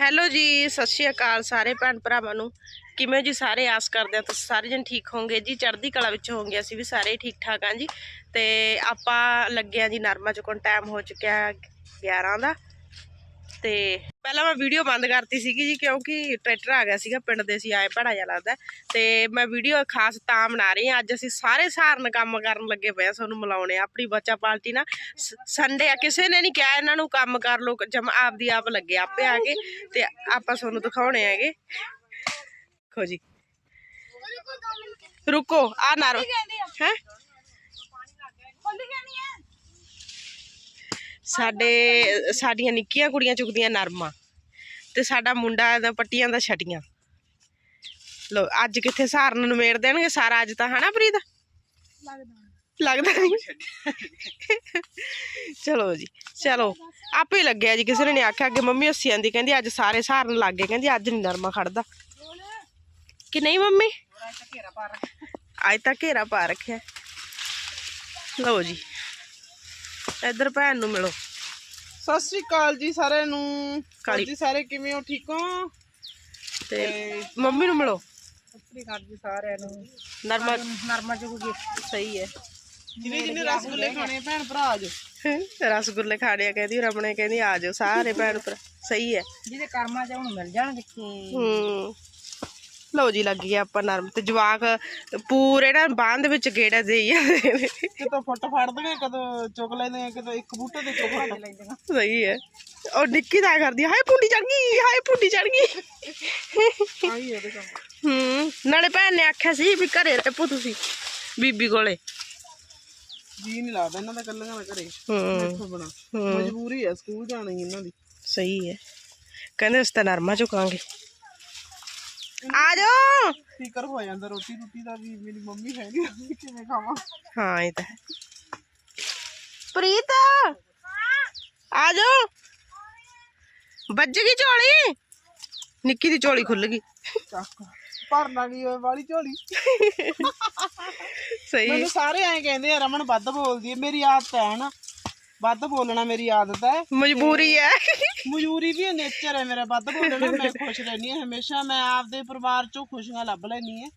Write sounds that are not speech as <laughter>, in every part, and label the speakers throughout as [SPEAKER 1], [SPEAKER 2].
[SPEAKER 1] Hello ਜੀ, ਸਤਿ ਸ਼੍ਰੀ ਅਕਾਲ ਸਾਰੇ ਭੈਣ ਭਰਾਵਾਂ ਨੂੰ। ਕਿਵੇਂ ਜੀ ਸਾਰੇ? ਆਸ ਕਰਦੇ ਆ ਤੁਸੀਂ ਸਾਰੇ ਜਣ ਠੀਕ ਹੋਵੋਗੇ ਜੀ। ਚੜ੍ਹਦੀ ਕਲਾ ਵਿੱਚ ਹੋਵੋਗੇ ਅਸੀਂ ਵੀ ਸਾਰੇ ਠੀਕ ਠਾਕ ਆ ਜੀ। ਤੇ ਆਪਾਂ ਲੱਗੇ ਆ ਜੀ ਨਰਮਾ ਚੁਕਣ ਟਾਈਮ ਹੋ ਚੁੱਕਿਆ 11 ਦਾ। ਤੇ ਪਹਿਲਾਂ ਮੈਂ ਵੀਡੀਓ ਬੰਦ ਕਰਤੀ ਸੀਗੀ ਜੀ ਕਿਉਂਕਿ ਟਰੈਕਟਰ ਆ ਗਿਆ ਸੀਗਾ ਪਿੰਡ ਦੇ ਸੀ ਆਏ ਭੜਾ ਜਿਹਾ ਲੱਗਦਾ ਤੇ ਮੈਂ ਵੀਡੀਓ ਖਾਸ ਤਾਂ ਬਣਾ ਰਹੀ ਹਾਂ। ਅੱਜ ਅਸੀਂ ਸਾਰੇ ਸਹਾਰਨ ਕੰਮ ਕਰਨ ਲੱਗੇ ਪਏ ਆ ਤੁਹਾਨੂੰ ਮਿਲਾਉਣੇ ਆਪਣੀ ਬੱਚਾ ਪਾਰਟੀ ਨਾਲ ਸੰਡੇ ਆ ਕਿਸੇ ਨੇ ਨਹੀਂ ਕਿਹਾ ਇਹਨਾਂ ਨੂੰ ਕੰਮ ਕਰ ਲੋ ਜਮ ਆਪਦੀ ਆਪ ਲੱਗੇ ਆਪੇ ਆ ਕੇ ਤੇ ਆਪਾਂ ਤੁਹਾਨੂੰ ਦਿਖਾਉਣੇ ਹੈਗੇ। ਦੇਖੋ ਜੀ। ਰੁਕੋ ਆ ਨਾਰ ਹੈ? ਸਾਡੇ ਸਾਡੀਆਂ ਨਿੱਕੀਆਂ ਕੁੜੀਆਂ ਚੁਗਦੀਆਂ ਨਰਮਾ ਤੇ ਸਾਡਾ ਮੁੰਡਾ ਦਾ ਪੱਟੀਆਂ ਦਾ ਛਟੀਆਂ। ਲੋ ਅੱਜ ਕਿੱਥੇ ਸਹਾਰਨ ਨੂੰ ਮੇੜ ਦੇਣਗੇ? ਸਾਰਾ ਅੱਜ ਤਾਂ ਹਨਾ ਪ੍ਰੀਤ? ਲੱਗਦਾ ਨਹੀਂ। ਚਲੋ ਜੀ ਚਲੋ। ਆਪੇ ਲੱਗਿਆ ਜੀ ਕਿਸੇ ਨੇ ਨਹੀਂ ਆਖਿਆ ਅੱਗੇ ਮੰਮੀ ਹੱਸੀ ਜਾਂਦੀ ਕਹਿੰਦੀ ਅੱਜ ਸਾਰੇ ਸਹਾਰਨ ਲੱਗ ਗਏ ਕਹਿੰਦੀ ਅੱਜ ਨਹੀਂ ਨਰਮਾ ਖੜਦਾ। ਕਿ ਨਹੀਂ ਮੰਮੀ? ਅੱਜ ਤਾਂ ਘੇਰਾ ਪਾ ਰੱਖਿਆ। ਲਓ ਜੀ। ਇੱਧਰ ਭੈਣ ਨੂੰ ਮਿਲੋ।
[SPEAKER 2] ਸਤਿ ਸ਼੍ਰੀ ਅਕਾਲ ਜੀ ਸਾਰਿਆਂ ਨੂੰ।
[SPEAKER 1] ਕਾਲੀ।
[SPEAKER 2] ਜੀ ਸਾਰੇ ਕਿਵੇਂ ਹੋ? ਠੀਕ ਹੋ?
[SPEAKER 1] ਤੇ ਮੰਮੀ ਨੂੰ ਮਿਲੋ।
[SPEAKER 2] ਸਤਿ ਸ਼੍ਰੀ ਅਕਾਲ ਜੀ ਸਾਰਿਆਂ ਨੂੰ।
[SPEAKER 1] ਨਰਮਾ
[SPEAKER 2] ਨਰਮਾ ਚੁਗੂਗੀ
[SPEAKER 1] ਸਹੀ ਹੈ।
[SPEAKER 2] ਜਿਹਨੇ ਜਿਹਨੇ ਰਸਗੁੱਲੇ ਖਾਣੇ ਭੈਣ ਭਰਾ ਅੱਜ
[SPEAKER 1] ਰਸਗੁੱਲੇ ਖਾਣੇ ਆ ਕਹਿੰਦੀ ਰਮਣੇ ਕਹਿੰਦੀ ਆ ਜਾਓ ਸਾਰੇ ਭੈਣ ਭਰਾ। ਸਹੀ ਹੈ।
[SPEAKER 2] ਜਿਹਦੇ ਕਰਮਾਂ ਚ ਹੁਣ ਮਿਲ ਜਾਣਗੇ।
[SPEAKER 1] ਹੂੰ। ਲਓ ਜੀ ਲੱਗ ਗਿਆ ਆਪਾਂ ਨਰਮ ਤੇ ਜਵਾਕ ਪੂਰੇ ਨਾ ਬਾਂਹ ਦੇ ਵਿੱਚ ਗੇੜਾ ਦੇਈ ਜਾਂਦੇ ਨੇ।
[SPEAKER 2] ਕਿਤੋਂ ਫੁੱਟ ਫੜਦਗੇ ਕਦੋਂ ਚੁਗ ਲੈਂਦੇ ਕਦੋਂ ਇੱਕ ਬੂਟੇ ਤੇ ਚੁਗ ਫੜ ਲੈਂਦੇ
[SPEAKER 1] ਸਹੀ ਹੈ। ਉਹ ਨਿੱਕੀ ਦਾ ਕਰਦੀ ਹਾਏ ਪੁੰਡੀ ਚੜ ਗਈ ਹਾਏ ਪੁੰਡੀ ਚੜ ਗਈ।
[SPEAKER 2] ਆਈ ਇਹਦੇ ਕੰਮ।
[SPEAKER 1] ਹੂੰ ਨਾਲੇ ਭੈਣ ਨੇ ਆਖਿਆ ਸੀ ਵੀ ਘਰੇ ਰਹਿਪੋ ਤੁਸੀਂ ਬੀਬੀ ਕੋਲੇ।
[SPEAKER 2] ਜੀ ਨਹੀਂ ਲੱਗਦਾ ਇਹਨਾਂ ਦਾ ਕੱਲੀਆਂ ਦਾ ਘਰੇ।
[SPEAKER 1] ਹੂੰ
[SPEAKER 2] ਇੱਥੋਂ ਬਣਾ
[SPEAKER 1] ਹੂੰ।
[SPEAKER 2] ਮਜਬੂਰੀ ਹੈ ਸਕੂਲ ਜਾਣਾ ਹੀ ਇਹਨਾਂ ਦੀ।
[SPEAKER 1] ਸਹੀ ਹੈ। ਕਹਿੰਦੇ ਅਸੀਂ ਤਾਂ ਨਰਮਾ ਚੁਕਾਂਗੇ। ਆ ਜਾਓ।
[SPEAKER 2] ਫਿਕਰ ਹੋ ਜਾਂਦਾ ਰੋਟੀ ਰੋਟੀ ਦਾ ਵੀ ਮੇਰੀ ਮੰਮੀ ਹੈ ਨਹੀਂ ਕਿਵੇਂ ਖਾਵਾਂ?
[SPEAKER 1] ਹਾਂ ਇਹ ਤਾਂ ਹੈ। ਪ੍ਰੀਤ ਆ ਜਾਓ। ਵੱਜ ਗਈ ਝੋਲੀ? ਨਿੱਕੀ ਦੀ ਝੋਲੀ ਖੁੱਲ ਗਈ।
[SPEAKER 2] ਚੱਕ ਭਰਨਾ ਗਈ ਓਏ ਵਾਲੀ ਝੋਲੀ?
[SPEAKER 1] ਸਹੀ।
[SPEAKER 2] ਮੈਨੂੰ ਸਾਰੇ ਐਂ ਕਹਿੰਦੇ ਆ ਰਮਨ ਵੱਧ ਬੋਲਦੀ ਹੈ ਮੇਰੀ ਆਦਤ ਹੈ ਨਾ। ਵੱਧ ਬੋਲਣਾ ਮੇਰੀ ਆਦਤ ਹੈ।
[SPEAKER 1] ਮਜਬੂਰੀ ਹੈ।
[SPEAKER 2] ਮਜਬੂਰੀ ਵੀ ਨੇਚਰ ਹੈ ਮੇਰਾ ਵੱਧ ਬੋਲਣਾ ਮੈਂ ਖੁਸ਼ ਰਹਿਣੀ ਹਾਂ ਹਮੇਸ਼ਾ ਮੈਂ ਆਪਦੇ ਪਰਿਵਾਰ ਚੋਂ ਖੁਸ਼ੀਆਂ ਲੱਭ ਲੈਣੀ ਹੈ।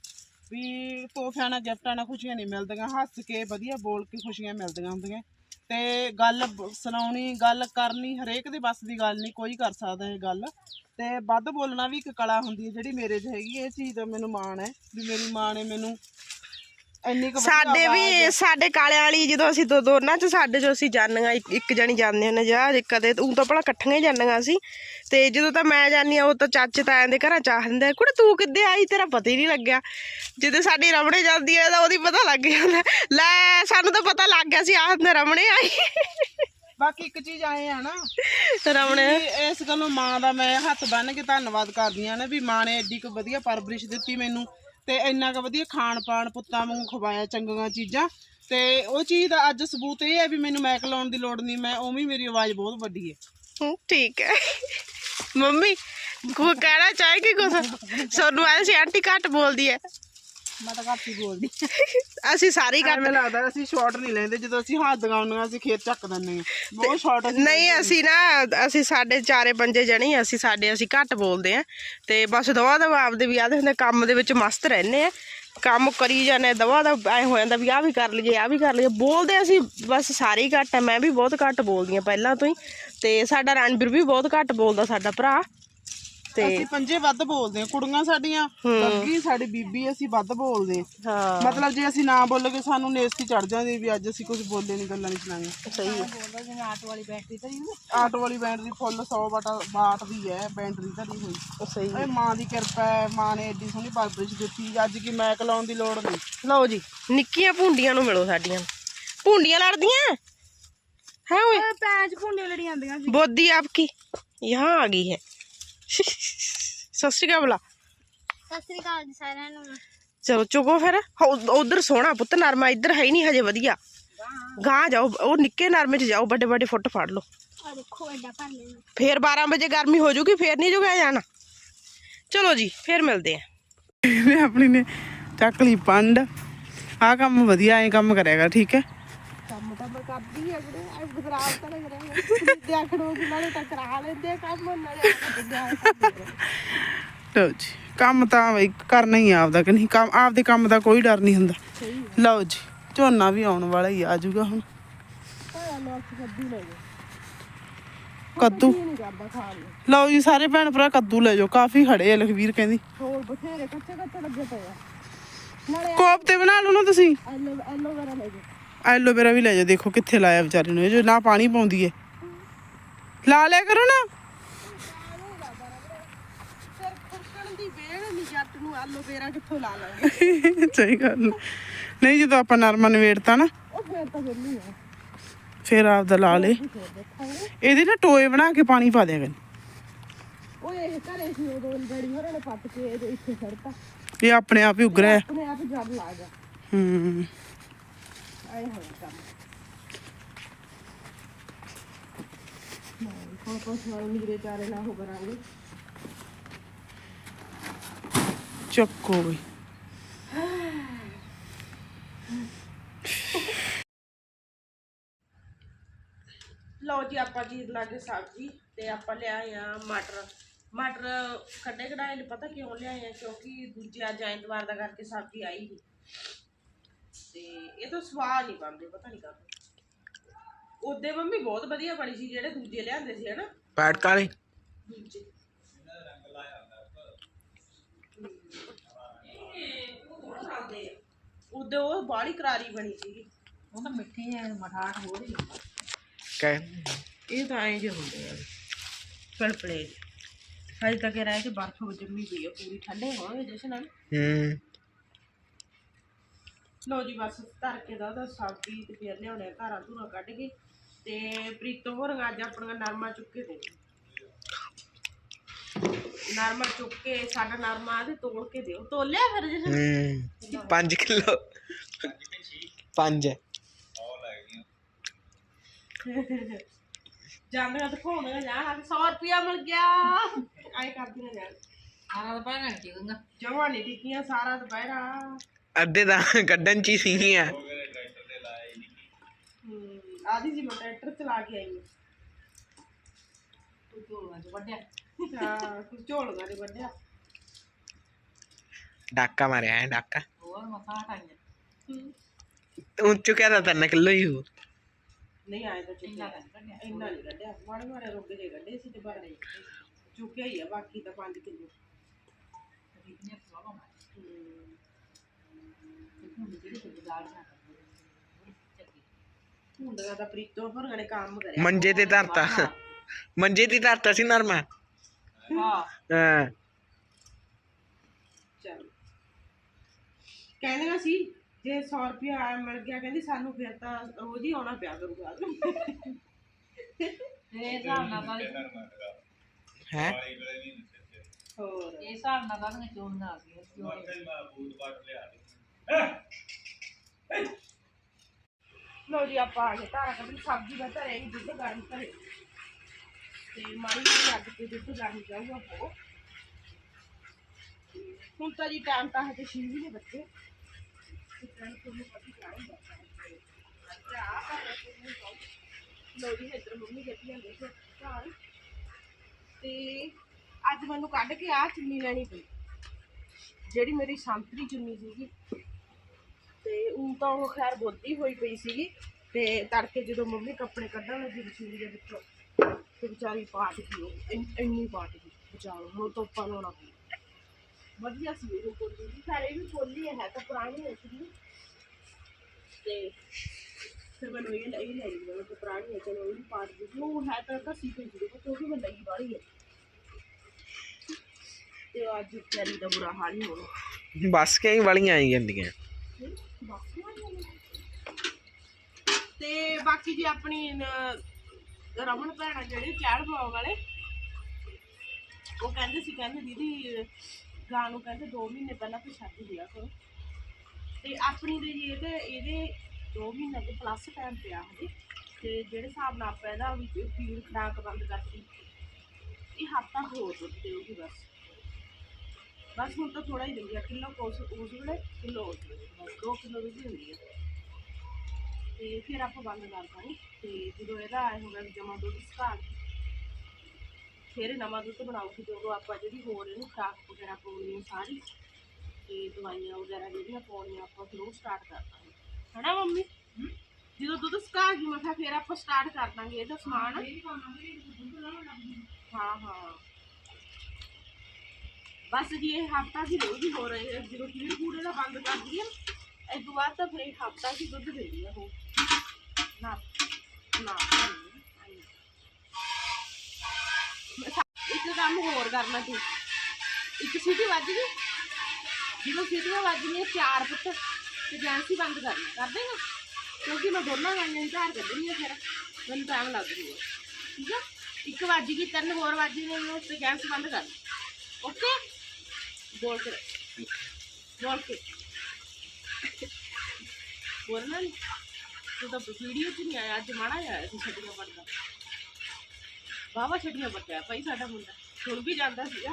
[SPEAKER 2] ਵੀ ਤੋਹਫਿਆਂ ਨਾਲ ਗਿਫਟਾਂ ਨਾਲ ਖੁਸ਼ੀਆਂ ਨਹੀਂ ਮਿਲਦੀਆਂ ਹੱਸ ਕੇ ਵਧੀਆ ਬੋਲ ਕੇ ਖੁਸ਼ੀਆਂ ਮਿਲਦੀਆਂ ਹੁੰਦੀਆਂ। ਤੇ ਗੱਲ ਸੁਣਾਉਣੀ ਗੱਲ ਕਰਨੀ ਹਰੇਕ ਦੇ ਬਸ ਦੀ ਗੱਲ ਨਹੀਂ ਕੋਈ ਕਰ ਸਕਦਾ ਇਹ ਗੱਲ। ਤੇ ਵੱਧ ਬੋਲਣਾ ਵੀ ਇੱਕ ਕਲਾ ਹੁੰਦੀ ਹੈ ਜਿਹੜੀ ਮੇਰੇ 'ਚ ਹੈਗੀ। ਇਹ ਚੀਜ਼ ਦਾ ਮੈਨੂੰ ਮਾਣ ਹੈ ਵੀ ਮੇਰੀ ਮਾਂ ਨੇ ਮੈਨੂੰ ਇੰਨੀ ਕੁ ਵਧੀਆ
[SPEAKER 1] ਸਾਡੇ ਵੀ ਸਾਡੇ ਕਾਲਿਆਂ ਵਾਲੀ ਜਦੋਂ ਅਸੀਂ ਦੋ ਦੋਨਾਂ ਚ ਸਾਡੇ ਜੋ ਅਸੀਂ ਜਾਣੀਆਂ ਇੱਕ ਇੱਕ ਜਣੀ ਜਾਂਦੇ ਹੁੰਦੇ ਜਾਂ ਕਦੇ ਉਹ ਤਾਂ ਭਲਾ ਇਕੱਠੀਆਂ ਹੀ ਜਾਂਦੀਆਂ ਸੀ। ਤੇ ਜਦੋਂ ਤਾਂ ਮੈਂ ਜਾਂਦੀ ਆ ਉਹ ਤਾਂ ਚਾਚੇ ਤਾਇਆਂ ਦੇ ਘਰਾਂ ਚਾਹ ਦਿੰਦੇ ਕੁੜੇ ਤੂੰ ਕਿੱਦੇ ਆਈ? ਤੇਰਾ ਪਤਾ ਹੀ ਨਹੀਂ ਲੱਗਿਆ। ਜਦੋਂ ਸਾਡੀ ਰਮਣੇ ਜਾਂਦੀ ਹੈ ਤਾਂ ਉਹਦੀ ਪਤਾ ਲੱਗ ਜਾਂਦਾ ਲੈ ਸਾਨੂੰ ਤਾਂ ਪਤਾ ਲੱਗ ਗਿਆ ਸੀ ਆਹ ਹੁੰਦੇ ਰਮਣੇ ਆਈ।
[SPEAKER 2] ਬਾਕੀ ਇੱਕ ਚੀਜ਼ ਆਏ ਆ ਨਾ
[SPEAKER 1] ਰਮਣੇ?
[SPEAKER 2] ਵੀ ਇਸ ਗੱਲੋਂ ਮਾਂ ਦਾ ਮੈਂ ਹੱਥ ਬੰਨ ਕੇ ਧੰਨਵਾਦ ਕਰਦੀ ਆ ਨਾ ਵੀ ਮਾਂ ਨੇ ਐਡੀ ਕੁ ਵਧੀਆ ਪਰਵਰਿਸ਼ ਦਿੱਤੀ ਮੈਨੂੰ। ਤੇ ਇੰਨਾ ਕੁ ਵਧੀਆ ਖਾਣ ਪਾਣ ਪੁੱਤਾਂ ਵਾਂਗੂ ਖਵਾਇਆ ਚੰਗੀਆਂ ਚੀਜ਼ਾਂ। ਤੇ ਉਹ ਚੀਜ਼ ਦਾ ਅੱਜ ਸਬੂਤ ਇਹ ਹੈ ਵੀ ਮੈਨੂੰ ਮੈਕ ਲਾਉਣ ਦੀ ਲੋੜ ਨਹੀਂ, ਮੈਂ ਉਵੇਂ ਮੇਰੀ ਆਵਾਜ਼ ਬਹੁਤ ਵੱਡੀ ਹੈ।
[SPEAKER 1] ਠੀਕ ਹੈ। ਮੰਮੀ, ਕੋ ਕਹਿਣਾ ਚਾਹੇਗੀ ਕੁਛ? ਸੋਨੂੰ ਆਂਟੀ ਘੱਟ ਬੋਲਦੀ ਹੈ।
[SPEAKER 2] ਮੈਂ ਤਾਂ ਘੱਟ ਹੀ ਬੋਲਦੀ
[SPEAKER 1] ਅਸੀਂ ਸਾਰੇ ਘੱਟ
[SPEAKER 2] ਮੈਨੂੰ ਲੱਗਦਾ ਅਸੀਂ ਸ਼ਾਰਟ ਨਹੀਂ ਲੈਂਦੇ ਜਦੋਂ ਅਸੀਂ ਹੱਥ ਦਗਾਉਂਦੀਆਂ ਅਸੀਂ ਖੇਤ ਚੱਕ ਦਿੰਦੇ ਹਾਂ। ਬਹੁਤ ਸ਼ਾਰਟ
[SPEAKER 1] ਨਹੀਂ ਅਸੀਂ ਨਾ ਅਸੀਂ ਸਾਡੇ ਚਾਰੇ ਪੰਜੇ ਜਣੇ ਅਸੀਂ ਸਾਡੇ ਅਸੀਂ ਘੱਟ ਬੋਲਦੇ ਆ ਤੇ ਬਸ ਦਵਾ ਦਵਾ ਆਪਦੇ ਵੀ ਆਦੇ ਹੁੰਦੇ ਕੰਮ ਦੇ ਵਿੱਚ ਮਸਤ ਰਹਿੰਦੇ ਆ। ਕੰਮ ਕਰੀ ਜਾਂਦੇ ਦਵਾ ਦਾ ਐ ਹੋ ਜਾਂਦਾ ਵੀ ਆ ਵੀ ਕਰ ਲਈਏ ਆ ਵੀ ਕਰ ਲਈਏ। ਬੋਲਦੇ ਅਸੀਂ ਬਸ ਸਾਰੇ ਹੀ ਘੱਟ ਆ ਮੈਂ ਵੀ ਬਹੁਤ ਘੱਟ ਬੋਲਦੀ ਆ ਪਹਿਲਾਂ ਤੋਂ ਹੀ। ਤੇ ਸਾਡਾ ਰਣਬੀਰ ਵੀ ਬਹੁਤ ਘੱਟ ਬੋਲਦਾ ਸਾਡਾ ਭਰਾ। ਤੇ
[SPEAKER 2] ਅਸੀਂ ਪੰਜੇ ਵੱਧ ਬੋਲਦੇ ਹਾਂ ਕੁੜੀਆਂ ਸਾਡੀਆਂ ਲੱਗੀ ਸਾਡੀ ਬੀਬੀ ਅਸੀਂ ਵੱਧ ਬੋਲਦੇ ਹਾਂ। ਮਤਲਬ ਜੇ ਅਸੀਂ ਨਾ ਬੋਲੋਗੇ ਸਾਨੂੰ ਨੇਸਤੀ ਚੜ ਜਾਂਦੀ ਵੀ ਅੱਜ ਅਸੀਂ ਕੁਝ ਬੋਲੇ ਨਹੀਂ ਗੱਲਾਂ ਨਹੀਂ ਸੁਣਾਈਆਂ।
[SPEAKER 1] ਸਹੀ ਹੈ।
[SPEAKER 2] ਆਟੋ ਵਾਲੀ ਬੈਟਰੀ ਫੁੱਲ 100 ਵਾਟ ਵਾਟ ਦੀ ਹੈ ਬੈਟਰੀ ਧਰੀ ਹੋਈ।
[SPEAKER 1] ਸਹੀ
[SPEAKER 2] ਹੈ। ਮਾਂ ਦੀ ਕਿਰਪਾ ਹੈ ਮਾਂ ਨੇ ਏਡੀ ਸੋਹਣੀ ਪਰਵਰਿਸ਼ ਦਿੱਤੀ ਅੱਜ ਕੀ ਮੈਕ ਲਾਉਣ ਦੀ ਲੋੜ ਨਹੀਂ।
[SPEAKER 1] ਲਓ ਜੀ ਨਿੱਕੀਆਂ ਭੁੰਡੀਆਂ ਨੂੰ ਮਿਲੋ ਸਾਡੀਆਂ। ਭੁੰਡੀਆਂ ਲੜਦੀਆਂ? ਹੈ ਓਏ?
[SPEAKER 2] ਪੈਂਚ ਭੁੰਡੀਆਂ ਲੜੀ ਜਾਂਦੀਆਂ
[SPEAKER 1] ਬੋਦੀ ਆਪਕੀ ਯਹਾਂ ਆ ਗਈ ਹੈ। <laughs> ਸਤਿ ਸ਼੍ਰੀ ਅਕਾਲ ਬੁਲਾ।
[SPEAKER 3] ਸਤਿ ਸ੍ਰੀ ਅਕਾਲ ਜੀ ਸਾਰਿਆਂ ਨੂੰ।
[SPEAKER 1] ਚਲੋ ਚੁਗੋ ਫਿਰ। ਉਧਰ ਸੋਹਣਾ ਪੁੱਤ ਨਰਮਾ ਇੱਧਰ ਹੈ ਹੀ ਨਹੀਂ ਹਜੇ ਵਧੀਆ। ਗਾਂ ਜਾਓ ਉਹ ਨਿੱਕੇ ਨਰਮੇ 'ਚ ਜਾਓ ਵੱਡੇ ਵੱਡੇ ਫੁੱਟ ਫੜ ਲਓ।
[SPEAKER 3] ਆ ਦੇਖੋ ਐਡਾ ਭਰ ਲੈਣਾ।
[SPEAKER 1] ਫੇਰ 12 ਵਜੇ ਗਰਮੀ ਹੋ ਜੂਗੀ ਫੇਰ ਨਹੀਂ ਜੁਗਿਆ ਜਾਣਾ। ਚਲੋ ਜੀ ਫੇਰ ਮਿਲਦੇ ਆ।
[SPEAKER 2] ਨੇ ਆਪਣੀ ਨੇ ਚੱਕ ਲਈ ਪੰਡ। ਆ ਕੰਮ ਵਧੀਆ ਐ ਕੰਮ ਕਰਿਆਗਾ ਠੀਕ ਹੈ?
[SPEAKER 1] ਕੰਮ ਤਾਂ ਕਰਦੀ ਹੈ ਵੀਰੇ ਆ ਗੁਜਰਾਤ ਤਾਂ ਲੱਗ ਰਿਹਾ ਵਿਦਿਆ ਖੜੋ ਨਾਲੇ ਤਾਂ ਕਰਾ ਲੈਂਦੇ ਆ ਕੰਮ ਨਾਲੇ ਵਿਦਿਆ
[SPEAKER 2] ਲਓ ਜੀ ਕੰਮ ਤਾਂ ਬਈ ਕਰਨਾ ਹੀ ਆ ਆਪਦਾ ਕਿ ਨਹੀਂ ਕੰਮ ਆਪਦੇ ਕੰਮ ਦਾ ਕੋਈ ਡਰ ਨਹੀਂ ਹੁੰਦਾ। ਲਓ ਜੀ ਝੋਨਾ ਵੀ ਆਉਣ ਵਾਲਾ ਹੀ ਆ ਜਾਊਗਾ ਹੁਣ। ਕੱਦੂ ਲਓ ਜੀ ਸਾਰੇ ਭੈਣ ਭਰਾ ਕੱਦੂ ਲੈ ਜਾਓ ਕਾਫੀ ਖੜੇ ਆ ਲਖਵੀਰ ਕਹਿੰਦੀ।
[SPEAKER 1] ਹੋਰ ਬਥੇਰੇ ਕੱਚੇ ਕੱਚੇ ਲੱਗੇ ਪਏ ਆ। ਨਾਲੇ
[SPEAKER 2] ਕੋਫਤੇ ਬਣਾ ਲਓ ਨਾ ਤੁਸੀਂ।
[SPEAKER 1] ਐਲੋ ਐਲੋਵੇਰਾ ਲੈ ਗਏ
[SPEAKER 2] ਐਲੋਵੇਰਾ ਵੀ ਲੈ ਜਾਓ ਦੇਖੋ ਕਿੱਥੇ ਲਾਇਆ ਵਿਚਾਰੇ ਨੂੰ ਇਹ ਜੋ ਨਾ ਪਾਣੀ ਪਾਉਂਦੀ ਏ। ਲਾ ਲਿਆ ਕਰੋ ਨਾ।
[SPEAKER 1] ਦੀ <laughs> ਨਹੀਂ
[SPEAKER 2] ਸਹੀ ਗੱਲ। ਜਦੋਂ ਆਪਾਂ ਨਰਮਾ ਨਵੇੜਤਾ ਨਾ
[SPEAKER 1] ਫਿਰ ਤਾਂ ਵਿਹਲੀ ਆ
[SPEAKER 2] ਫਿਰ ਆਪਦਾ ਲਾ ਲੇ। ਇਹਦੇ ਨਾ ਟੋਏ ਬਣਾ ਕੇ ਪਾਣੀ ਪਾ ਦਿਆ ਕਰ।
[SPEAKER 1] ਇਹ ਘਰੇ ਸੀ ਉਦੋਂ ਡੈਡੀ ਹੋਰਾਂ ਨੇ ਪੱਟ ਕੇ ਇਹਦੇ ਇੱਥੇ ਛੱਡਤਾ
[SPEAKER 2] ਇਹ ਆਪਣੇ ਆਪ ਹੀ ਉਗ ਰਿਹਾ
[SPEAKER 1] ਆਪਣੇ ਆਪ ਜਦ ਲਾ ਗਿਆ
[SPEAKER 2] ਹੂੰ।
[SPEAKER 1] ਆਏ ਹੋਇਆ ਕੰਮ ਹੁਣ ਕੁਛ ਹੋਰ ਨੀਰੇ ਚਾਰੇ ਨਾ ਹੋ ਕਰਾਂਗੇ
[SPEAKER 2] ਚੱਕੋ ਬਈ
[SPEAKER 1] ਲਓ ਜੀ ਆਪਾਂ ਜੀ ਲਾਗੇ ਸਬਜ਼ੀ ਤੇ ਆਪਾਂ ਲਿਆਏ ਆ ਮਟਰ ਮਟਰ ਕੱਢੇ ਕਢਾਏ ਨੇ ਪਤਾ ਕਿਉਂ ਲਿਆਏ ਆ ਕਿਉਂਕਿ ਦੂਜੇ ਅੱਜ ਐਤਵਾਰ ਦਾ ਕਰਕੇ ਸਬਜ਼ੀ ਆਈ ਨਹੀਂ ਤੇ ਇਹ ਤਾਂ ਸਵਾਦ ਨਹੀਂ ਬਣਦੇ ਪਤਾ ਨਹੀਂ ਕਾਹਤੋਂ। ਉਹਦੇ ਮੰਮੀ ਬਹੁਤ ਵਧੀਆ ਬਣੀ ਸੀ ਜਿਹੜੇ ਦੂਜੇ ਲਿਆਂਦੇ ਸੀ ਹਨਾ?
[SPEAKER 2] ਪੈਟ ਕਾਲੇ?
[SPEAKER 1] ਦੂਜੇ। ਉਹਦੇ ਉਹ ਬਾਹਲੀ ਕਰਾਰੀ ਬਣੀ ਸੀਗੀ।
[SPEAKER 4] ਉਹ ਤਾਂ ਮਿੱਠੀ ਹੈ ਮਠਾਟ ਹੋ। ਰਹੀ
[SPEAKER 2] ਕਹਿ।
[SPEAKER 1] ਇਹ ਤਾਂ ਐਂ ਜੇ ਹੁੰਦੇ ਆ। ਪਲਪਲੇ ਹਜੇ ਤੱਕ ਇਹ ਰਹਿ ਕੇ ਬਰਫ਼ ਜੰਮੀ ਪਈ ਆ ਪੂਰੀ ਠੰਡੇ ਹੋਣਗੇ ਜਸ਼ਨ ਨਾਲ
[SPEAKER 2] ਹੂੰ।
[SPEAKER 1] ਲੋ ਜੀ ਬਸ ਧਰ ਕੇ ਦਾ ਉਹਦਾ ਸਬਜ਼ੀ ਤੇ ਫਿਰ ਲਿਆਉਣੇ ਧਾਰਾਂ ਧੂਰਾਂ ਕੱਢ ਕੇ ਤੇ ਪ੍ਰੀਤੋ ਹੋਰ ਅੱਜ ਆਪਣਾ ਨਰਮਾ ਚੁੱਕੇ ਦੇ ਨਰਮਾ ਚੁੱਕ ਕੇ ਸਾਡਾ ਨਰਮਾ ਤੇ ਤੋੜ ਕੇ ਦਿਓ। ਤੋਲਿਆ ਫਿਰ
[SPEAKER 5] ਹੂੰ 5 ਕਿਲੋ। 5
[SPEAKER 1] ਜਾਂਦੀਆਂ ਦਿਖਾਉਣੀਆਂ ਜਾਣਾ 100 ਰੁਪਿਆ ਮਿਲ ਗਿਆ। ਐ ਕਰਦੀਆਂ ਜਾਣ
[SPEAKER 4] ਤਾਂ ਪੈਣਾ ਨਹੀਂ ਚੀਉਂਗਾ
[SPEAKER 1] ਜਮਾ ਨਹੀਂ ਟਿੱਕੀਆਂ ਸਾਰਾ ਦੁਪਹਿਰਾ।
[SPEAKER 5] ਅੱਧੇ ਤਾਂ ਕੱਢਣ ਚ ਹੀ ਸੀਗੀਆਂ
[SPEAKER 1] ਹਮ, ਆਦੀ ਜੀ ਮੈਂ ਟਰੈਕਟਰ ਚਲਾ ਕੇ ਆਈ
[SPEAKER 4] ਝੋਲਾਂ
[SPEAKER 1] ਹਾਂ। ਦੇ ਵੱਡਿਆ
[SPEAKER 5] ਡਾਕਾ ਮਾਰਿਆ ਹੈ ਡਾਕਾ।
[SPEAKER 4] ਹੋਰ ਮਸਾ ਹਟਾਈਆਂ।
[SPEAKER 5] ਤੂੰ ਚੁੱਕਿਆ ਤਾਂ 3 ਕਿਲੋ ਹੀ ਹੋ
[SPEAKER 1] ਨਹੀਂ ਆਏ ਤਾਂ ਚੁੱਕਿਆ। ਇੰਨਾ ਨਹੀਂ ਕੱਢਿਆ ਮਾੜੇ ਮਾੜੇ ਰੁੱਗ ਜੇ ਕੱਢੇ ਸੀ ਤੇ ਬਾਰੇ ਚੁੱਕਿਆ ਹੀ ਆ ਬਾਕੀ ਤਾਂ 5 ਕਿਲੋ।
[SPEAKER 4] ਜਿਹੜੀ ਬਾਜ਼ਾਰ
[SPEAKER 1] ਪ੍ਰੀਤੋ ਹੋਰ ਨੇ ਕੰਮ ਕਰਿਆ
[SPEAKER 5] ਮੰਜੇ ਤੇ ਧਰਤਾ। ਮੰਜੇ ਤੇ ਧਰਤਾ ਸੀ ਨਰਮਾ।
[SPEAKER 4] ਹਾਂ।
[SPEAKER 5] ਹਾਂ।
[SPEAKER 1] ਚਲ। ਕਹਿੰਦੇ ਸੀ ਜੇ 100 ਰੁਪਿਆ ਮਿਲ ਗਿਆ ਕਹਿੰਦੀ ਸਾਨੂੰ ਫਿਰ ਤਾਂ ਰੋਜ਼ ਹੀ ਆਉਣਾ ਪਿਆ ਕਰੂਗਾ।
[SPEAKER 4] ਤੇ ਹਿਸਾਬ ਨਾਲ ਤਾਂ
[SPEAKER 5] ਹੈ?
[SPEAKER 1] ਹੋਰ।
[SPEAKER 4] ਇਹ ਹਿਸਾਬ ਨਾਲ ਤਾਂ ਚੋਣ ਆ ਗਈ ਚੋਣ
[SPEAKER 1] ਲੋ ਜੀ, ਆਪਾਂ ਆ ਗਏ ਧਾਰਾ ਕੱਢਣ ਸਬਜ਼ੀ ਦਾ ਧਰੇ ਹੀ ਦੁੱਧ ਗਰਮ ਧਰੇ ਤੇ ਮਾੜੀ ਜਿਹੀ ਅੱਗ ਤੇ ਦੁੱਧ ਗਰਮ ਜਾਊਗਾ ਹੋ ਹੁਣ ਤਾਂ ਜੀ ਟਾਈਮ ਤਾਂ ਹਜੇ ਛੇ ਵੀ ਨੇ ਬੱਚੇ ਲੋ ਜੀ, ਇੱਧਰ ਮੰਮੀ ਗੱਡੀਆਂ ਦੇਖੋ ਘਰ। ਤੇ ਅੱਜ ਮੈਨੂੰ ਕੱਢ ਕੇ ਆ ਚੁੰਨੀ ਲੈਣੀ ਪਈ। ਜਿਹੜੀ ਮੇਰੀ ਸੰਤਰੀ ਚੁੰਨੀ ਸੀਗੀ। ਤੇ ਉਹ ਤਾਂ ਉਹ ਖੈਰ ਬੋਦੀ ਹੋਈ ਪਈ ਸੀਗੀ ਤੇ ਤੜਕੇ ਜਦੋਂ ਮੰਮੀ ਕੱਪੜੇ ਕੱਢਣ ਲੱਗੀ ਰਸੋਈ ਦੇ ਵਿੱਚੋਂ ਤੇ ਵਿਚਾਰੀ ਪਾਟ ਗਈ ਉਹ, ਇੰਨ- ਪਾਟ ਗਈ ਵਿਚਾਰੋ ਹੁਣ ਤੋਪਾ ਲਾਉਣਾ ਪਿਆ ਵਧੀਆ ਸੀ ਉਹ ਕੋਲੀ ਵੀ ਸਾਰੇ ਵੀ ਕੋਲੀ ਹੈ ਤਾਂ ਪੁਰਾਣੀ ਹੈ ਸੀ ਤੇ ਫਿਰ ਮੈਨੂੰ ਇਹ ਇਹ ਲੈ ਲਈ ਮੈਨੂੰ ਤਾਂ ਪੁਰਾਣੀ ਹੈ ਚਲੋ ਵੀ ਪਾਟ ਗਈ ਉਹ ਹੈ ਤਾਂ ਘਸੀ ਪਈ ਸੀ ਉਹ ਵੀ ਮੈਂ ਲਈ ਵਾਲੀ ਹੈ। ਤੇ ਅੱਜ ਵਿਚਾਰੀ ਦਾ ਬੁਰਾ ਹਾਲ ਹੀ ਹੋਣਾ।
[SPEAKER 5] ਬਸ ਕਈ ਵਾਲੀਆਂ ਆਈ ਜਾਂਦੀਆਂ
[SPEAKER 1] ਤੇ ਬਾਕੀ ਜੀ ਆਪਣੀ ਨ- ਰਮਨ ਭੈਣਾ ਜਿਹੜੇ ਚਾੜ ਬਲੌਗ ਵਾਲੇ, ਉਹ ਕਹਿੰਦੇ ਸੀ, ਕਹਿੰਦੇ ਦੀਦੀ, ਗਾਂ ਨੂੰ ਕਹਿੰਦੇ 2 ਮਹੀਨੇ ਪਹਿਲਾਂ ਤੇ ਛੱਡ ਦਿਆ ਕਰੋ। ਤੇ ਆਪਣੀ ਦੇ ਜੀ ਇਹਦੇ ਇਹਦੇ 2 ਮਹੀਨੇ ਦੇ ਪਲੱਸ ਟਾਈਮ ਪਿਆ ਹਜੇ। ਤੇ ਜਿਹੜੇ ਹਿਸਾਬ ਨਾਲ ਆਪਾਂ ਇਹਦਾ ਵੀ ਫੀਡ ਖਰਾਕ ਬੰਦ ਕਰਤੀ, ਇਹ ਹਫਤਾ ਹੋਰ ਦੁੱਧ ਦੇਊਗੀ ਬਸ। ਬਸ ਹੁਣ ਤਾਂ ਥੋੜਾ ਹੀ ਦਿੰਦੀ ਆ ਕਿਲੋ ਕੋਸ ਉਸ ਵੇਲੇ ਕਿਲੋ ਉਸ ਵੇਲੇ 2 ਕਿਲੋ ਦੀ ਹੁੰਦੀ ਹੈ ਤੇ ਫਿਰ ਆਪਾਂ ਬੰਦ ਕਰ ਦਾਂਗੇ ਤੇ ਜਦੋਂ ਇਹਦਾ ਆਏ ਹੋਗਾ ਜਮਾ ਦੁੱਧ ਸੁਕਾ ਫਿਰ ਨਵਾਂ ਦੁੱਧ ਬਣਾਉਗੀ ਉਦੋਂ ਆਪਾਂ ਜਿਹੜੀ ਹੋਰ ਇਹਨੂੰ ਖਰਾਕ ਵਗੈਰਾ ਪਾਉਣੀ ਹੈ ਸਾਰੀ ਤੇ ਦਵਾਈਆਂ ਵਗੈਰਾ ਜਿਹੜੀਆਂ ਪਾਉਣੀਆਂ ਆਪਾਂ ਫਿਰ ਉਹ ਸਟਾਰਟ ਕਰ ਦਾਂਗੇ। ਹਨਾ ਮੰਮੀ? ਜਦੋਂ ਦੁੱਧ ਸੁਕਾ ਗਈ ਮੈਂ ਕਿਹਾ ਫਿਰ ਆਪਾਂ ਸਟਾਰਟ ਕਰ ਦਾਂਗੇ ਇਹਦਾ ਸਮਾਨ। ਹਾਂ ਹਾਂ। ਬਸ ਜੀ, ਇਹ ਹਫਤਾ ਦੀ ਰਹੂਗੀ ਹੋ ਰਹੀ ਹੈ ਜਦੋਂ ਫੀਡ ਫੂਡ ਇਹਦਾ ਬੰਦ ਕਰ ਦਈਏ ਨਾ ਇਸ ਤੋਂ ਬਾਅਦ ਤਾਂ ਫਿਰ ਹਫਤਾ ਸੀ ਦੁੱਧ ਦਿੰਦੀ ਆ ਉਹ। ਨਾ ਨਾ, ਇੱਕ ਕੰਮ ਹੋਰ ਕਰਨਾ ਤੂੰ ਇੱਕ ਸੀਟੀ ਵੱਜ ਗਈ। ਜਦੋਂ ਸੀਟੀਆਂ ਵੱਜਣੀਆਂ ਚਾਰ ਪੁੱਤ, ਤੇ ਜੈਂਸੀ ਬੰਦ ਕਰਨਾ ਕਰ ਦੇਗਾ? ਕਿਉਂਕਿ ਮੈਂ ਦੋਨਾਂ ਗਾਈਆਂ ਦੀ ਧਾਰ ਕੱਢਣੀ ਆ ਫਿਰ। ਮੈਨੂੰ ਟਾਈਮ ਲੱਗ ਜੂਗਾ ਠੀਕ ਆ? ਇੱਕ ਵੱਜ ਗਈ, ਤਿੰਨ ਹੋਰ ਵੱਜ ਗਏ ਨੇ, ਤੇ ਗੈਸ ਬੰਦ ਕਰ ਓਕੇ? ਬੋਲ ਕੇ ਬੋਲ ਬੋਲਣਾ ਨੀ? ਤੂੰ ਤਾਂ ਵੀਡੀਓ 'ਚ ਨਹੀਂ ਆਇਆ, ਅੱਜ ਮਾੜਾ ਆਇਆ ਸੀ ਛੱਡੀਆਂ ਵਰਦਾ ਬਾਬਾ ਛੱਡੀਆਂ ਪੱਟਿਆ ਭਾਈ ਸਾਡਾ ਮੁੰਡਾ। ਹੁਣ ਵੀ ਜਾਂਦਾ ਸੀਗਾ।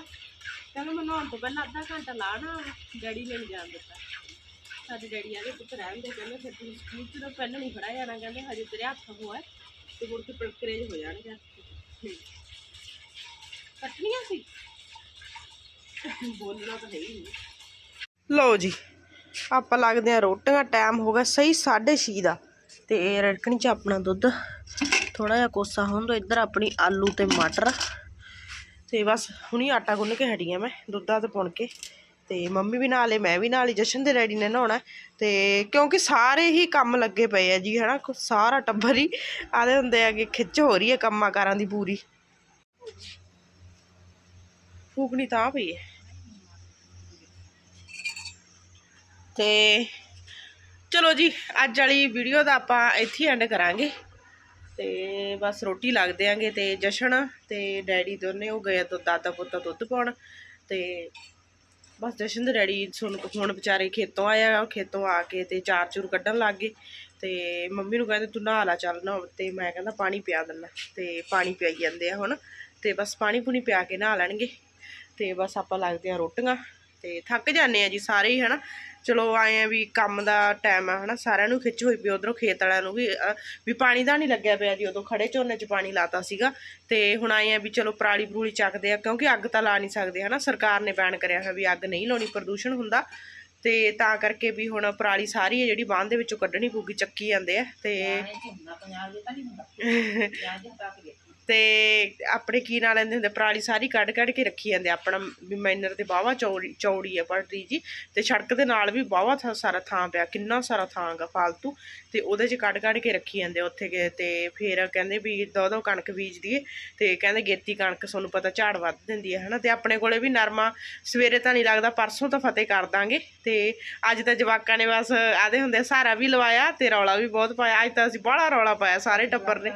[SPEAKER 1] ਕਹਿੰਦਾ ਮੈਂ ਨਹਾਉਣ ਤੋਂ ਪਹਿਲਾਂ ਅੱਧਾ ਘੰਟਾ ਲਾਣਾ ਡੈਡੀ ਨੇ ਨਹੀਂ ਜਾਣ ਦਿੱਤਾ। ਸਾਡੇ ਡੈਡੀ ਆਦੇ ਪੁੱਤ ਰਹਿਣ ਦੇ ਕਹਿੰਦੇ, ਫਿਰ ਤੂੰ ਸਕੂਲ 'ਚ ਤਾਂ ਪਹਿਲਾਂ ਨਹੀਂ ਖੜਾ ਜਾਣਾ, ਕਹਿੰਦੇ ਹਜੇ ਤੇਰੇ ਹੱਥ ਹੋਇਆ ਤੇ ਮੁੜ ਕੇ ਪ੍ਰਕਰੇਜ ਹੋ ਜਾਣਗੇ। ਹੂੰ। ਕੱਟਣੀਆਂ ਸੀ? ਬੋਲਣਾ ਤਾਂ ਹੈ ਹੀ ਲਓ ਜੀ, ਆਪਾਂ ਲੱਗਦੇ ਆ ਰੋਟੀਆਂ ਟਾਈਮ ਹੋ ਗਿਆ ਸਹੀ 6:30 ਦਾ। ਤੇ ਰੜਕਣੀ ਚ ਆਪਣਾ ਦੁੱਧ ਥੋੜਾ ਜਿਹਾ ਕੋਸਾ ਹੋਣ ਇੱਧਰ ਆਪਣੀ ਆਲੂ ਤੇ ਮਟਰ। ਤੇ ਬਸ ਹੁਣੀ ਆਟਾ ਗੁੰਨ ਕੇ ਹਟੀ ਆ ਮੈਂ ਦੁੱਧਾਂ ਤੇ ਪੁਣ ਕੇ। ਤੇ ਮੰਮੀ ਵੀ ਨਾਲੇ ਮੈਂ ਵੀ ਨਾਲ ਹੀ ਜਸ਼ਨ ਦੇ ਡੈਡੀ ਨੇ ਨਹਾਉਣਾ। ਤੇ ਕਿਉਂਕਿ ਸਾਰੇ ਹੀ ਕੰਮ ਲੱਗੇ ਪਏ ਆ ਜੀ, ਹਨਾ ਸਾਰਾ ਟੱਬਰ ਹੀ ਆਦੇ ਹੁੰਦੇ ਆ ਕਿ ਖਿੱਚ ਹੋ ਰਹੀ ਹੈ ਕੰਮਾਂ ਕਾਰਾਂ ਦੀ ਪੂਰੀ। ਫੂਕਣੀ ਤਾਂ ਪਈ ਹੈ ਤੇ ਚਲੋ ਜੀ, ਅੱਜ ਵਾਲੀ ਵੀਡੀਓ ਦਾ ਆਪਾਂ ਇੱਥੇ ਐਂਡ ਕਰਾਂਗੇ। ਤੇ ਬਸ ਰੋਟੀ ਲੱਗ ਦਿਆਂਗੇ ਤੇ ਜਸ਼ਨ ਤੇ ਡੈਡੀ ਦੋਨੇ, ਉਹ ਗਏ ਆ ਦੁੱਧ, ਦਾਦਾ ਪੁੱਤਾ ਦੁੱਧ ਪਾਉਣ। ਤੇ ਬਸ ਜਸ਼ਨ ਦੇ ਡੈਡੀ ਸੁਣ, ਹੁਣ ਵਿਚਾਰੇ ਖੇਤੋਂ ਆਇਆ ਉਹ ਖੇਤੋਂ ਆ ਕੇ ਤੇ ਚਾਰ ਚੂਰ ਕੱਢਣ ਲੱਗ ਗਏ। ਤੇ ਮੰਮੀ ਨੂੰ ਕਹਿੰਦੇ, ਤੂੰ ਨਹਾ ਲਾ, ਚੱਲ ਨਾ ਤੇ ਮੈਂ ਕਹਿੰਦਾ, ਪਾਣੀ ਪਿਆ ਦਿੰਦਾ। ਤੇ ਪਾਣੀ ਪਿਆਈ ਜਾਂਦੇ ਆ ਹੁਣ। ਤੇ ਬਸ ਪਾਣੀ ਪੂਣੀ ਪਿਆ ਕੇ ਨਹਾ ਲੈਣਗੇ। ਤੇ ਬਸ ਆਪਾਂ ਲੱਗਦੇ ਆ ਰੋਟੀਆਂ। ਤੇ ਥੱਕ ਜਾਂਦੇ ਆ ਜੀ ਸਾਰੇ ਹੀ ਹਨਾ। ਚਲੋ ਆਏ ਆ ਵੀ ਕੰਮ ਦਾ ਟਾਈਮ ਆ ਹਨਾ। ਸਾਰਿਆਂ ਨੂੰ ਖਿੱਚ ਹੋਈ ਪਈ ਉਧਰੋਂ ਖੇਤ ਵਾਲਿਆਂ ਨੂੰ ਵੀ ਵੀ ਪਾਣੀ ਦਾ ਨਹੀਂ ਲੱਗਿਆ ਪਿਆ ਜੀ ਉਦੋਂ ਖੜੇ ਝੋਨੇ 'ਚ ਪਾਣੀ ਲਾਤਾ ਸੀਗਾ। ਤੇ ਹੁਣ ਆਏ ਆ ਵੀ ਚਲੋ ਪਰਾਲੀ ਪਰੂਲੀ ਚੱਕਦੇ ਆ ਕਿਉਂਕਿ ਅੱਗ ਤਾਂ ਲਾ ਨਹੀਂ ਸਕਦੇ ਹਨਾ। ਸਰਕਾਰ ਨੇ ਬੈਨ ਕਰਿਆ ਹੈ ਵੀ ਅੱਗ ਨਹੀਂ ਲਾਉਣੀ ਪ੍ਰਦੂਸ਼ਣ ਹੁੰਦਾ। ਤੇ ਤਾਂ ਕਰਕੇ ਵੀ ਹੁਣ ਪਰਾਲੀ ਸਾਰੀ ਹੈ ਜਿਹੜੀ ਬਾਂਹ ਦੇ ਵਿੱਚੋਂ ਕੱਢਣੀ ਪਊਗੀ ਚੱਕੀ ਜਾਂਦੇ ਆ। ਤੇ
[SPEAKER 4] ਨਹੀਂ ਹੁੰਦਾ। <laughs>
[SPEAKER 1] ਤੇ ਆਪਣੇ ਕੀ ਨਾਲ ਲੈਂਦੇ ਹੁੰਦੇ, ਪਰਾਲੀ ਸਾਰੀ ਕੱਢ ਕੱਢ ਕੇ ਰੱਖੀ ਜਾਂਦੇ ਆਪਣਾ ਵੀ ਮੈਨਰ ਤੇ ਬਾਵਾ ਚੌੜੀ ਚੌੜੀ ਆ ਪਟਰੀ ਜੀ। ਤੇ ਸੜਕ ਦੇ ਨਾਲ ਵੀ ਬਾਵਾ ਸਾਰਾ ਥਾਂ ਪਿਆ, ਕਿੰਨਾ ਸਾਰਾ ਥਾਂ ਗਾ ਫਾਲਤੂ। ਤੇ ਉਹਦੇ 'ਚ ਕੱਢ ਕੱਢ ਕੇ ਰੱਖੀ ਜਾਂਦੇ ਉੱਥੇ ਗਏ ਤੇ ਫਿਰ ਕਹਿੰਦੇ ਵੀ ਦੋ ਦੋ ਕਣਕ ਬੀਜ ਦਈਏ ਤੇ ਕਹਿੰਦੇ ਗੇਤੀ ਕਣਕ ਤੁਹਾਨੂੰ ਪਤਾ ਝਾੜ ਵੱਧ ਦਿੰਦੀ ਹੈ ਹਨਾ। ਤੇ ਆਪਣੇ ਕੋਲੇ ਵੀ ਨਰਮਾ ਸਵੇਰੇ ਤਾਂ ਨਹੀਂ ਲੱਗਦਾ, ਪਰਸੋਂ ਤਾਂ ਫਤਿਹ ਕਰ ਦਾਂਗੇ। ਤੇ ਅੱਜ ਤਾਂ ਜਵਾਕਾਂ ਨੇ ਬਸ ਆਦੇ ਹੁੰਦੇ ਸਹਾਰਾ ਵੀ ਲਵਾਇਆ ਤੇ ਰੌਲਾ ਵੀ ਬਹੁਤ ਪਾਇਆ। ਅੱਜ ਤਾਂ ਅਸੀਂ ਬੜਾ ਰੌਲਾ ਪਾਇਆ ਸਾਰੇ ਟੱਬਰ ਨੇ।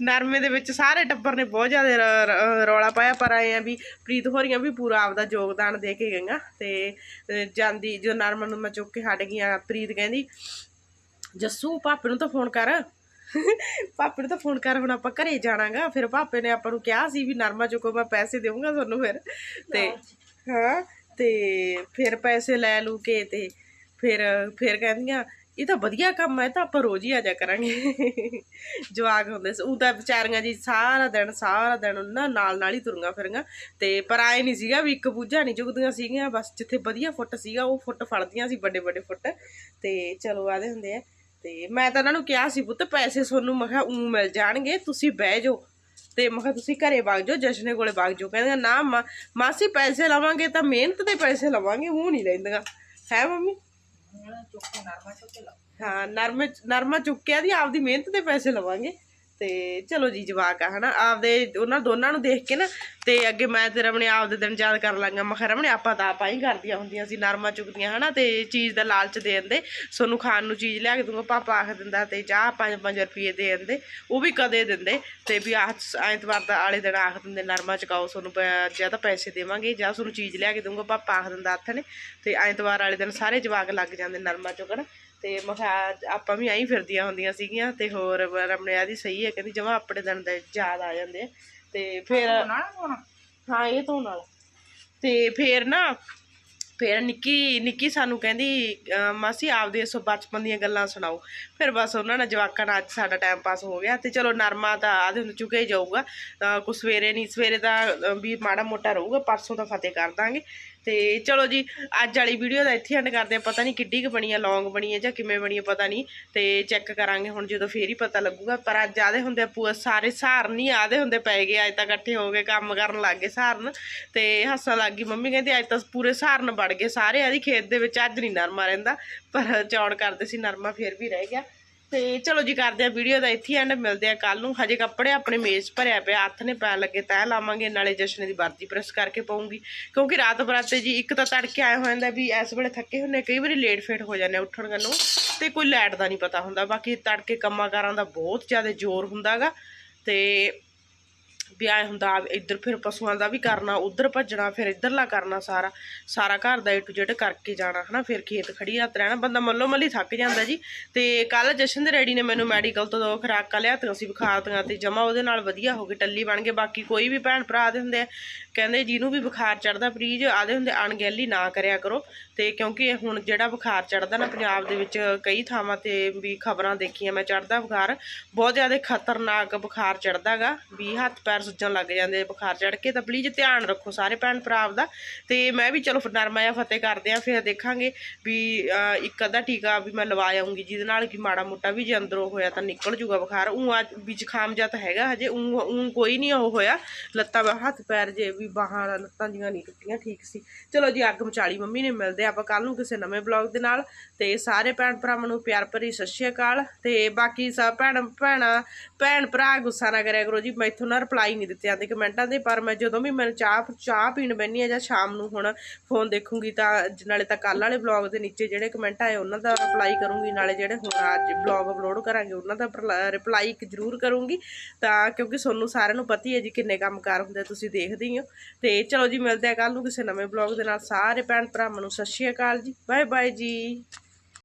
[SPEAKER 1] ਨਰਮੇ ਦੇ ਵਿੱਚ ਸਾਰੇ ਟੱਬਰ ਨੇ ਬਹੁਤ ਜ਼ਿਆਦਾ ਰੌਲਾ ਪਾਇਆ ਪਰ ਆਏ ਆ ਵੀ ਪ੍ਰੀਤ ਹੋਰੀਆਂ ਵੀ ਪੂਰਾ ਆਪਦਾ ਯੋਗਦਾਨ ਦੇ ਕੇ ਗਈਆਂ ਤੇ ਜਾਂਦੀ ਜੋ ਨਰਮਾ ਨੂੰ ਮੈਂ ਚੁੱਕ ਕੇ ਹਟ ਗਈਆਂ ਪ੍ਰੀਤ ਕਹਿੰਦੀ ਜੱਸੂ ਪਾਪੇ ਨੂੰ ਤਾਂ ਫੋਨ ਕਰ। ਪਾਪੇ ਨੂੰ ਤਾਂ ਫੋਨ ਕਰ ਹੁਣ ਆਪਾਂ ਘਰੇ ਜਾਣਾਗਾ। ਫਿਰ ਪਾਪੇ ਨੇ ਆਪਾਂ ਨੂੰ ਕਿਹਾ ਸੀ ਵੀ ਨਰਮਾ ਚੁੱਕੋ ਮੈਂ ਪੈਸੇ ਦੇਵਾਂਗਾ ਤੁਹਾਨੂੰ ਫਿਰ। ਤੇ ਹਾਂ ਤੇ ਫਿਰ ਪੈਸੇ ਲੈ ਲੂ ਕੇ ਤੇ ਫਿਰ ਫਿਰ ਕਹਿੰਦੀਆਂ ਇਹ ਤਾਂ ਵਧੀਆ ਕੰਮ ਹੈ ਤਾਂ ਆਪਾਂ ਰੋਜ਼ ਹੀ ਆ ਜਾ ਕਰਾਂਗੇ। ਜਵਾਕ ਹੁੰਦੇ ਸੀ ਉਹ ਤਾਂ ਵਿਚਾਰੀਆਂ ਜੀ ਸਾਰਾ ਦਿਨ ਸਾਰਾ ਦਿਨ ਉਹਨਾਂ ਨਾਲ ਨਾਲ ਹੀ ਤੁਰੀਆਂ ਫਿਰੀਆਂ। ਤੇ ਪਰ ਆਏ ਨਹੀਂ ਸੀਗਾ ਵੀ ਇੱਕ ਬੂਝਾ ਨਹੀਂ ਚੁਗਦੀਆਂ ਸੀਗੀਆਂ, ਬਸ ਜਿੱਥੇ ਵਧੀਆ ਫੁੱਟ ਸੀਗਾ, ਉਹ ਫੁੱਟ ਫੜਦੀਆਂ ਸੀ ਵੱਡੇ ਵੱਡੇ ਫੁੱਟ। ਤੇ ਚਲੋ ਆਦੇ ਹੁੰਦੇ ਆ। ਤੇ ਮੈਂ ਤਾਂ ਉਹਨਾਂ ਨੂੰ ਕਿਹਾ ਸੀ, ਪੁੱਤ ਪੈਸੇ ਤੁਹਾਨੂੰ ਮੈਂ ਕਿਹਾ, ਉਂ ਮਿਲ ਜਾਣਗੇ, ਤੁਸੀਂ ਬਹਿ ਜਾਓ। ਤੇ ਮੈਂ ਕਿਹਾ, ਤੁਸੀਂ ਘਰੇ ਵਗ ਜਾਓ, ਜਸ਼ਨੇ ਕੋਲੇ ਵਗ ਜਾਓ। ਕਹਿੰਦੇ ਨਾ ਮਾ- ਮਾਸੀ ਪੈਸੇ ਲਵਾਂਗੇ ਤਾਂ ਮਿਹਨਤ ਦੇ ਪੈਸੇ ਲਵਾਂਗੇ ਉਹ ਨਹੀਂ ਲੈਂਦੀਆਂ ਹੈ ਮੰਮੀ?
[SPEAKER 4] ਚੁੱਕ ਕੇ ਨਰਮਾ ਚੁੱਕ ਕੇ ਲਾਓ।
[SPEAKER 1] ਹਾਂ, ਨਰਮੇ ਨਰਮਾ ਚੁੱਕਿਆ ਦੀ ਆਪਦੀ ਮਿਹਨਤ ਦੇ ਪੈਸੇ ਲਵਾਂਗੇ। ਤੇ ਚਲੋ ਜੀ, ਜਵਾਕ ਆ, ਹਨਾ? ਆਪਦੇ ਉਹਨਾਂ, ਦੋਨਾਂ ਨੂੰ ਦੇਖ ਕੇ ਨਾ, ਤੇ ਅੱਗੇ ਮੈਂ ਤੇ ਰਮਣੇ ਆਪਦੇ ਦਿਨ ਯਾਦ ਕਰ ਲਾਂਗਾ। ਮੈਂ ਕਿਹਾ, ਰਮਣੇ, ਆਪਾਂ ਤਾਂ ਆਪਾਂ ਹੀ ਕਰਦੀਆਂ ਹੁੰਦੀਆਂ ਸੀ, ਨਰਮਾ ਚੁੱਕਦੀਆਂ ਹਨਾ? ਤੇ ਚੀਜ਼ ਦਾ ਲਾਲਚ ਦੇ ਦਿੰਦੇ। ਸੋਨੂੰ ਖਾਣ ਨੂੰ ਚੀਜ਼ ਲਿਆ ਕੇ ਦੂੰਗਾ, ਪਾਪਾ ਆਖ ਦਿੰਦਾ ਤੇ ਚਾਹ 5-5 ਰੁਪਏ ਦੇ ਦਿੰਦੇ। ਉਹ ਵੀ ਕਦੇ ਦਿੰਦੇ। ਤੇ ਵੀ ਆਹ ਐਤਵਾਰ ਦਾ ਆਲੇ ਦਿਨ ਆਖ ਦਿੰਦੇ, ਨਰਮਾ ਚੁਕਾਓ ਸੋਨੂੰ ਪ- ਜਾਂ ਤਾਂ ਪੈਸੇ ਦੇਵਾਂਗੇ, ਜਾਂ ਸੋਨੂੰ ਚੀਜ਼ ਲਿਆ ਕੇ ਦੂੰਗਾ ਪਾਪਾ ਆਖ ਦਿੰਦਾ ਹੱਥ ਨੇ। ਤੇ ਐਤਵਾਰ ਵਾਲੇ ਦਿਨ ਸਾਰੇ ਜਵਾਕ ਲੱਗ ਜਾਂਦੇ ਨਰਮਾ ਚੁਗਣ। ਤੇ ਮੈਂ ਕਿਹਾ ਆਪਾਂ ਵੀ ਐਂ ਫਿਰਦੀਆਂ ਹੁੰਦੀਆਂ ਸੀਗੀਆਂ ਤੇ ਹੋਰ ਰਮਣੇ ਆਦੀ ਸਹੀ ਹੈ ਕਹਿੰਦੀ ਜਮਾ ਆਪਣੇ ਦਿਨ ਦੇ ਯਾਦ ਆ ਜਾਂਦੇ। ਤੇ ਫਿਰ ਹਾਂ ਇਹ ਤੋਂ ਨਾਲ ਤੇ ਫੇਰ ਨਾ ਫਿਰ ਨਿੱਕੀ ਨਿੱਕੀ ਸਾਨੂੰ ਕਹਿੰਦੀ ਮਾਸੀ ਆਪਦੇ ਸੋ ਬਚਪਨ ਦੀਆਂ ਗੱਲਾਂ ਸੁਣਾਓ। ਫਿਰ ਬਸ ਉਹਨਾਂ ਨਾਲ ਜਵਾਕਾਂ ਨਾਲ ਅੱਜ ਸਾਡਾ ਟਾਈਮ ਪਾਸ ਹੋ ਗਿਆ ਤੇ ਚਲੋ ਨਰਮਾ ਤਾਂ ਆਦੇ ਨੂੰ ਚੁੱਕੇ ਹੀ ਜਾਊਗਾ। ਤਾਂ ਸਵੇਰੇ ਨਹੀਂ, ਸਵੇਰੇ ਤਾਂ ਵੀ ਮਾੜਾ ਮੋਟਾ ਰਹੂਗਾ, ਪਰਸੋਂ ਤਾਂ ਫਤਿਹ ਕਰ ਦਾਂਗੇ। ਤੇ ਚਲੋ ਜੀ, ਅੱਜ ਵਾਲੀ ਵੀਡੀਓ ਦਾ ਇੱਥੇ ਐਂਡ ਕਰਦੇ ਆ ਪਤਾ ਨਹੀਂ ਕਿੱਡੀ ਕੁ ਬਣੀ ਆ ਲੌਂਗ ਬਣੀ ਆ ਜਾਂ ਕਿਵੇਂ ਬਣੀ ਆ, ਪਤਾ ਨਹੀਂ। ਤੇ ਚੈੱਕ ਕਰਾਂਗੇ ਹੁਣ ਜਦੋਂ ਫੇਰ ਹੀ ਪਤਾ ਲੱਗੂਗਾ। ਪਰ ਅੱਜ ਆਦੇ ਹੁੰਦੇ ਆ ਪੂਰਾ ਸਾਰੇ ਸਹਾਰਨ ਨਹੀਂ ਆਦੇ ਹੁੰਦੇ ਪੈ ਗਏ। ਅੱਜ ਤਾਂ ਇਕੱਠੇ ਹੋ ਗਏ, ਕੰਮ ਕਰਨ ਲੱਗ ਗਏ ਸਹਾਰਨ ਤੇ ਹੱਸਣ ਲੱਗ ਗਈ ਮੰਮੀ, ਕਹਿੰਦੀ ਅੱਜ ਤਾਂ ਪੂਰੇ ਸਹਾਰਨ ਵੜ ਗਏ ਸਾਰੇ, ਆਦੀ ਖੇਤ ਦੇ ਵਿੱਚ ਅੱਜ ਨਹੀਂ ਨਰਮਾ ਰਹਿੰਦਾ। ਪਰ ਚੌੜ ਕਰਦੇ ਸੀ, ਨਰਮਾ ਫੇਰ ਵੀ ਰਹਿ ਗਿਆ। ਤੇ ਚਲੋ ਜੀ, ਕਰਦੇ ਆ ਵੀਡੀਓ ਦਾ ਇੱਥੇ ਐਂਡ ਮਿਲਦੇ ਆ ਕੱਲ ਨੂੰ। ਹਜੇ ਕੱਪੜੇ ਆਪਣੇ ਮੇਜ਼ ਭਰਿਆ ਪਿਆ, ਹੱਥ ਨੇ ਪੈਣ ਲੱਗੇ, ਤੈਅ ਲਾਵਾਂਗੇ, ਨਾਲੇ ਜਸ਼ਨ ਦੀ ਵਰਦੀ ਪ੍ਰੈਸ ਕਰਕੇ ਪਾਉਂਗੀ। ਕਿਉਂਕਿ ਰਾਤ ਬਰਾਤੇ ਜੀ, ਇੱਕ ਤਾਂ ਤੜਕੇ ਆਏ ਹੋ ਜਾਂਦਾ ਵੀ ਇਸ ਵੇਲੇ ਥੱਕੇ ਹੁੰਨੇ ਕਈ ਵਾਰੀ ਲੇਟ ਫੇਟ ਹੋ ਜਾਂਦੇ ਆ ਉੱਠਣ ਨੂੰ। ਤੇ ਕੋਈ ਲਾਈਟ ਦਾ ਨਹੀਂ ਪਤਾ ਹੁੰਦਾ। ਬਾਕੀ ਤੜਕੇ ਕੰਮਾਂ ਕਾਰਾਂ ਦਾ ਬਹੁਤ ਜ਼ਿਆਦਾ ਜ਼ੋਰ ਹੁੰਦਾਗਾ। ਤੇ ਵੀ ਆਏ ਹੁੰਦਾ ਇੱਧਰ ਫਿਰ ਪਸ਼ੂਆਂ ਦਾ ਵੀ ਕਰਨਾ, ਉੱਧਰ ਭੱਜਣਾ, ਫਿਰ ਇੱਧਰਲਾ ਕਰਨਾ ਸਾਰਾ ਸਾਰਾ ਘਰ ਦਾ ਏ ਟੂ ਜ਼ੈਡ ਕਰਕੇ ਜਾਣਾ, ਹਨਾ, ਫਿਰ ਖੇਤ ਖੜੀ ਹੱਥ ਰਹਿਣਾ, ਬੰਦਾ ਮੱਲੋ ਮੱਲੀ ਥੱਕ ਜਾਂਦਾ ਜੀ। ਤੇ ਕੱਲ ਜਸ਼ਨ ਦੇ ਰੈਡੀ ਨੇ ਮੈਨੂੰ ਮੈਡੀਕਲ ਤੋਂ ਦੋ ਖੁਰਾਕਾਂ ਲਿਆਤੀਆਂ ਸੀ ਬੁਖਾਰਤੀਆਂ ਤੇ ਜਮਾ ਉਹਦੇ ਨਾਲ ਵਧੀਆ ਹੋ ਗਈ, ਟੱਲੀ ਬਣ ਗਏ, ਬਾਕੀ ਕੋਈ ਵੀ ਭੈਣ ਭਰਾ ਦੇ ਹੁੰਦੇ ਆ ਕਹਿੰਦੇ ਜਿਹਨੂੰ ਵੀ ਬੁਖਾਰ ਚੜਦਾ ਪਲੀਜ਼ ਆਦੇ ਹੁੰਦੇ ਅਣਗਹਿਲੀ ਨਾ ਕਰਿਆ ਕਰੋ। ਤੇ ਕਿਉਂਕਿ ਹੁਣ ਜਿਹੜਾ ਬੁਖਾਰ ਚੜਦਾ ਨਾ, ਪੰਜਾਬ ਦੇ ਵਿੱਚ ਕਈ ਥਾਵਾਂ ਤੇ ਵੀ ਖਬਰਾਂ ਦੇਖੀਆਂ, ਮੈਂ ਚੜਦਾ ਬੁਖਾਰ। ਬਹੁਤ ਜ਼ਿਆਦਾ ਖਤਰਨਾਕ ਬੁਖਾਰ ਚੜਦਾਗਾ ਵੀ ਹੱਥ ਪੈਰ ਸੁੱਜਣ ਲੱਗ ਜਾਂਦੇ ਬੁਖਾਰ ਚੜ ਕੇ। ਤਾਂ ਪਲੀਜ਼ ਧਿਆਨ ਰੱਖੋ ਸਾਰੇ ਭੈਣ ਭਰਾ ਆਪਦਾ ਤੇ ਮੈਂ ਵੀ ਚਲੋ ਫਿਰ ਨਰਮਾ ਜਿਹਾ ਫਤਿਹ ਕਰਦੇ ਆ, ਫਿਰ ਦੇਖਾਂਗੇ ਵੀ ਇੱਕ ਅੱਧਾ ਟੀਕਾ ਵੀ ਮੈਂ ਲਵਾ ਆਉਂਗੀ ਜਿਹਦੇ ਨਾਲ ਕਿ ਮਾੜਾ ਮੋਟਾ ਵੀ ਜੇ ਅੰਦਰੋਂ ਹੋਇਆ ਤਾਂ ਨਿਕਲ ਜੂਗਾ ਬੁਖਾਰ। ਉਹ ਅੱਜ ਵੀ ਜ਼ੁਕਾਮ ਜਾਂ ਤਾਂ ਹੈਗਾ ਹਜੇ ਉਹ ਉਹ ਕੋਈ ਨਹੀਂ ਉਹ ਹੋਇਆ। ਲੱਤਾਂ ਹੱਥ ਪੈਰ ਜੇ ਵੀ ਬਾਹਾਂ ਲੱਤਾਂ ਦੀਆਂ ਨਹੀਂ ਟੁੱਟੀਆਂ, ਠੀਕ ਸੀ। ਚਲੋ ਜੀ, ਅੱਗ ਮਚਾਲੀ ਮੰਮੀ ਨੇ, ਮਿਲਦੇ ਆ ਆਪਾਂ ਕੱਲ ਨੂੰ ਕਿਸੇ ਨਵੇਂ ਬਲੌਗ ਦੇ ਨਾਲ। ਤੇ ਸਾਰੇ ਭੈਣ ਭਰਾਵਾਂ ਨੂੰ ਪਿਆਰ ਭਰੀ ਸਤਿ ਸ਼੍ਰੀ ਅਕਾਲ। ਤੇ ਬਾਕੀ ਸਭ ਭੈਣ ਭੈਣਾਂ, ਭੈਣ ਭਰਾ ਗੁੱਸਾ ਨਾ ਕਰਿਆ ਕਰੋ ਜੀ ਮੈਥੋਂ ਨਾ ਰਿਪਲਾਈ ਨਹੀਂ ਦਿੱਤੇ ਜਾਂਦੇ ਕਮੈਂਟਾਂ ਦੇ, ਪਰ ਮੈਂ ਜਦੋਂ ਵੀ ਮੈਂ ਚਾਹ ਚਾਹ ਪੀਣ ਬੈਣੀ ਆ ਜਾਂ ਸ਼ਾਮ ਨੂੰ ਹੁਣ ਫੋਨ ਦੇਖੂੰਗੀ ਤਾਂ, ਨਾਲੇ ਤਾਂ ਕੱਲ ਵਾਲੇ ਬਲੌਗ ਦੇ ਨੀਚੇ ਜਿਹੜੇ ਕਮੈਂਟ ਆਏ, ਉਹਨਾਂ ਦਾ ਰਿਪਲਾਈ ਕਰੂੰਗੀ, ਨਾਲੇ ਜਿਹੜੇ ਹੁਣ ਅੱਜ ਬਲੌਗ ਅਪਲੋਡ ਕਰਾਂਗੇ, ਉਹਨਾਂ ਦਾ ਰਿਪਲਾਈ ਜ਼ਰੂਰ ਕਰੂੰਗੀ। ਤਾਂ ਕਿਉਂਕਿ ਤੁਹਾਨੂੰ ਸਾਰਿਆਂ ਨੂੰ ਪਤਾ ਹੀ ਹੈ ਜੀ ਕਿੰਨੇ ਕੰਮ ਕਾਰ ਹੁੰਦੇ ਤੁਸੀਂ ਦੇਖਦੇ ਹੀ ਹੋ। ਤੇ ਚਲੋ ਜੀ, ਮਿਲਦੇ ਆ ਕੱਲ ਨੂੰ ਕਿਸੇ ਨਵੇਂ ਬਲੌਗ ਦੇ ਨਾਲ। ਸਾਰੇ ਭੈਣ ਭਰਾਵਾਂ ਨੂੰ ਸਤਿ ਸ਼੍ਰੀ ਅਕਾਲ ਜੀ। ਬਾਏ ਬਾਏ ਜੀ।